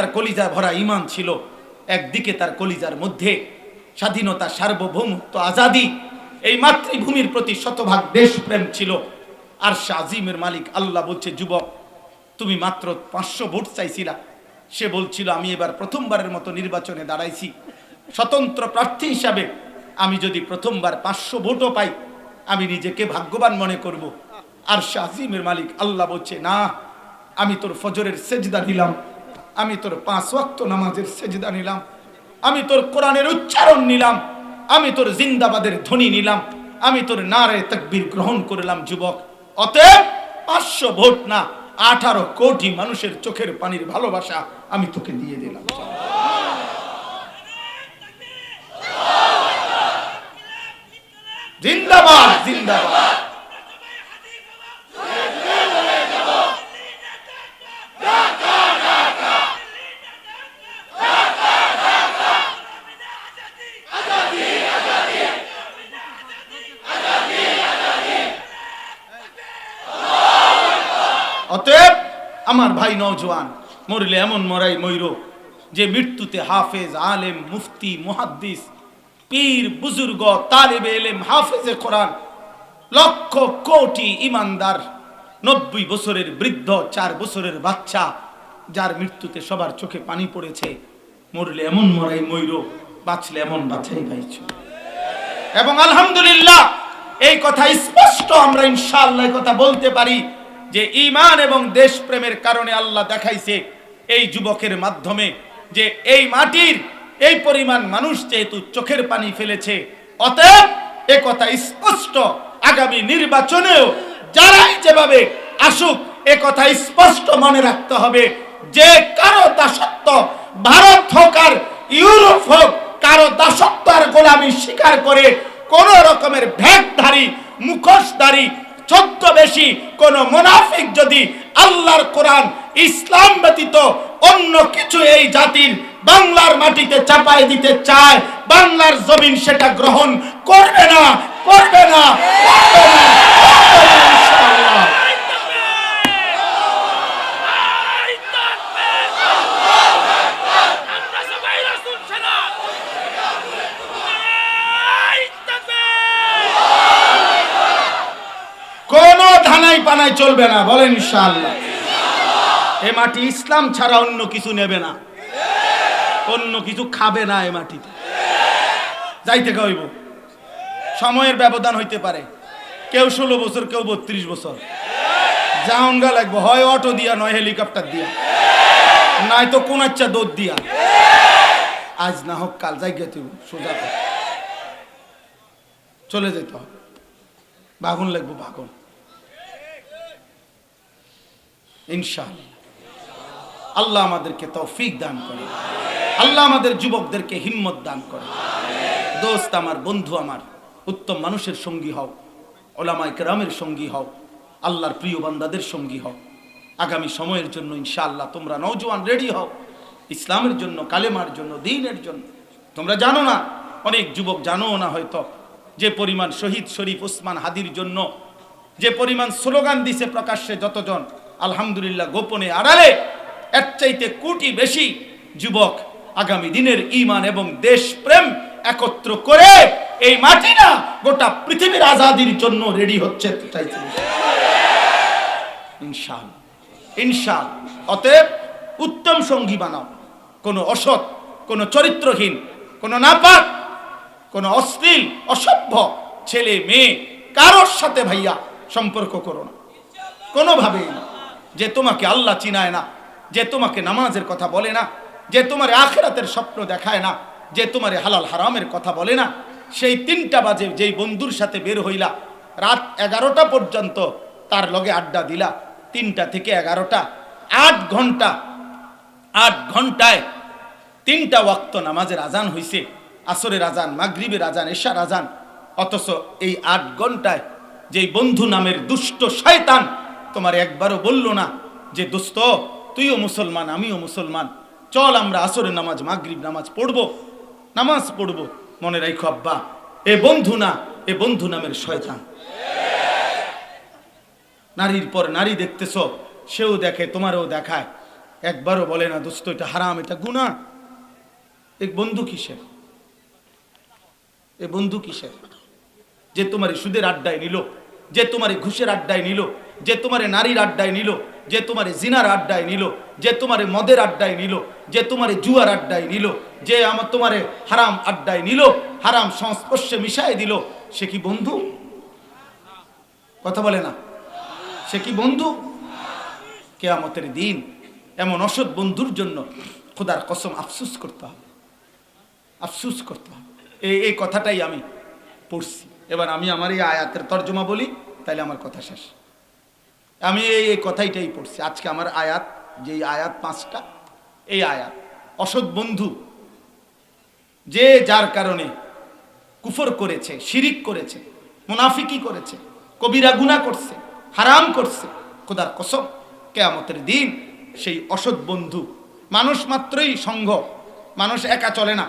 তার কলিজা ভরা ইমান ছিল। একদিকে তার কলিজার মধ্যে স্বাধীনতা, সার্বভৌমত্ব, আজাদি, এই মাতৃভূমির প্রতি শতভাগ দেশপ্রেম ছিল। আর আজিমের মালিক আল্লাহ বলছে, যুবক, তুমি মাত্র পাঁচশো ভোট চাইছিলা। সে বলছিল, আমি এবার প্রথমবারের মতো নির্বাচনে দাঁড়াইছি। স্বতন্ত্র প্রার্থী হিসাবে আমি যদি প্রথমবার পাঁচশো ভোটও পাই, আমি নিজেকে ভাগ্যবান মনে করব। আর আজিমের মালিক আল্লাহ বলছে, না, আমি তোর ফজরের সেজদা নিলাম আমি তোর পাঁচ ওয়াক্ত নামাজের সেজদা নিলাম। আমি তোর কোরআনের উচ্চারণ নিলাম। আমি তোর জিন্দাবাদের ধ্বনি নিলাম। আমি তোর নারে তকবীর গ্রহণ করলাম, যুবক। অতএব পাঁচশো ভোট না, আঠারো কোটি মানুষের চোখের পানির ভালোবাসা আমি তোকে দিয়ে দিলাম। জিন্দাবাদ জিন্দাবাদ। অতএব আমার ভাই নওজোয়ান, মরলে এমন মরাই ময়ূর যে মৃত্যুতে হাফেজ, আলেম, মুফতি, মুহাদ্দিস, পীর, বুজুর্গ, তালেবে এলেম, হাফেজে কোরআন, লক্ষ কোটি ইমানদার, নব্বই বছরের বৃদ্ধ, চার বছরের বাচ্চা, যার মৃত্যুতে সবার চোখে পানি পড়েছে, মরলে এমন মরাই ময়ূর বাঁচলে এমন বাছাই গাইছ। এবং আলহামদুলিল্লাহ, এই কথা স্পষ্ট আমরা ইনশাআল্লাহ কথা বলতে পারি। যে ইমান এবং দেশপ্রেমের কারণে আল্লাহ দেখাইছে এই যুবকের মাধ্যমে যে এই মাটির এই পরিমাণ মানুষ যেহেতু চোখের পানি ফেলেছে, অতএব এ কথা স্পষ্ট আগামী নির্বাচনেও যারাই যেভাবে আসুক, এ কথা স্পষ্ট মনে রাখতে হবে যে কারও দাসত্ব ভারত হোক আর ইউরোপ হোক, কারও দাসত্ব আর গোলামি স্বীকার করে কোন রকমের ভ্যাটধারী মুখোশধারী চোদ্দ বেশি। কোন মুনাফিক যদি আল্লাহর কোরআন ইসলাম ব্যতীত অন্য কিছু এই জাতির বাংলার মাটিতে চাপায় দিতে চায় বাংলার জমিন সেটা গ্রহণ করবে না করবে না, করবে না, ইনশাআল্লাহ। আমরা সবাই রাসূল সেনা এই তাকবীর কোন পানাই চলবে না, বলেন ইনশাআল্লাহ। এ মাটি ইসলাম ছাড়া অন্য কিছু নেবে না। অন্য কিছু খাবে না এ মাটিতে। যাইতে কইব। সময়ের ব্যবধান হইতে পারে। কেউ ষোলো বছর, কেউ বত্রিশ বছর। জাউনগা লাগবো, হয় অটো দিয়া, নয় হেলিকপ্টার দিয়া। নাই তো কোন আচ্ছা দৌড় দিয়া। আজ না হোক, কাল যাই গে তুই, সোজা। চলে যেতে বাগুন লাগবো, বাগুন। ইনশাআল্লাহ। আল্লাহ আমাদেরকে তৌফিক দান করে। আল্লাহ আমাদের যুবকদেরকে হিম্মত দান করে। দোস্ত আমার, বন্ধু আমার, উত্তম মানুষের সঙ্গী হও ওলামাই কেরামের সঙ্গী হও, আল্লাহর প্রিয় বান্দাদের সঙ্গী হও। আগামী সময়ের জন্য ইনশাআল্লাহ তোমরা নওজোয়ান রেডি হও। ইসলামের জন্য, কালেমার জন্য, দিনের জন্য। তোমরা জানো না, অনেক যুবক জানো না হয়তো, যে পরিমাণ শহীদ শরীফ ওসমান হাদির জন্য, যে পরিমাণ স্লোগান দিছে প্রকাশ্যে যতজন আলহামদুলিল্লাহ গোপনে আড়ালে, এর চাইতে কোটি বেশি যুবক আগামী দিনের ইমান এবং দেশপ্রেম একত্র করে এই মাটি না গোটা পৃথিবীর আজাদির জন্য রেডি হচ্ছে ইনশাল ইনশাল অতএব উত্তম সঙ্গী বানাও। কোনো অসৎ, কোনো চরিত্রহীন, কোনো নাপাক, কোনো অশ্লীল, অসভ্য ছেলে, মেয়ে, কারোর সাথে ভাইয়া সম্পর্ক করো না। কোনোভাবেই না। যে তোমাকে আল্লাহ চিনায় না, যে তোমাকে নামাজের কথা বলে না, যে তোমার আখেরাতের স্বপ্ন দেখায় না, যে তোমার হালাল হারামের কথা বলে না, সেই তিনটা বাজে যেই বন্ধুর সাথে বের হইলা, রাত এগারোটা পর্যন্ত তার লগে আড্ডা দিলা, তিনটা থেকে এগারোটা, আট ঘণ্টা, আট ঘন্টায় তিনটা ওয়াক্ত নামাজের আজান হইছে, আসরের আজান, মাগরিবের আজান, এশার আজান, অথচ এই আট ঘন্টায় যেই বন্ধু নামের দুষ্ট শয়তান তোমার একবারও বলল না যে, দোস্ত, তুইও মুসলমান, আমিও মুসলমান। চল আমরা আসরের নামাজ, মাগরিব নামাজ পড়ব নামাজ পড়ব। মনে রাখো আব্বা, এ বন্ধু না, এ বন্ধু নামের শয়তান। নারীর পর নারী দেখতেছ, সেও দেখে, তোমারও দেখায়। একবারও বলে না, দোস্ত, এটা হারাম, এটা গুণা এক বন্ধু কিসের? এ বন্ধু কিসের? যে তোমার সুদের আড্ডায় নিল, যে তোমার ঘুষের আড্ডায় নিল যে তোমারে নারীর আড্ডায় নিল, যে তোমারে জিনার আড্ডায় নিল, যে তোমারে মদের আড্ডায় নিল, যে তোমারে জুয়ার আড্ডায় নিল, যে আমার তোমারে হারাম আড্ডায় নিল, হারাম সংস্পর্শে মিশাই দিল, সে কি বন্ধু? কথা বলে না। সে কি বন্ধু? কেয়ামতের দিন এমন অসৎ বন্ধুর জন্য খোদার কসম আফসুস করতে হবে। আফসুস করতে হবে। এই এই কথাটাই আমি পড়ছি। এবার আমি আমার এই আয়াতের তর্জমা বলি তাহলে আমার কথা শেষ। আমি এই এই কথাইটাই পড়ছি। আজকে আমার আয়াত যে আয়াত পাঁচটা, এই আয়াত। অসৎ বন্ধু, যে যার কারণে কুফর করেছে, শিরিক করেছে, মুনাফিকি করেছে, কবিরা গুনাহ করছে, হারাম করছে, খোদার কসম, কেয়ামতের দিন সেই অসৎ বন্ধু, মানুষ মাত্রই সংঘ মানুষ একা চলে না।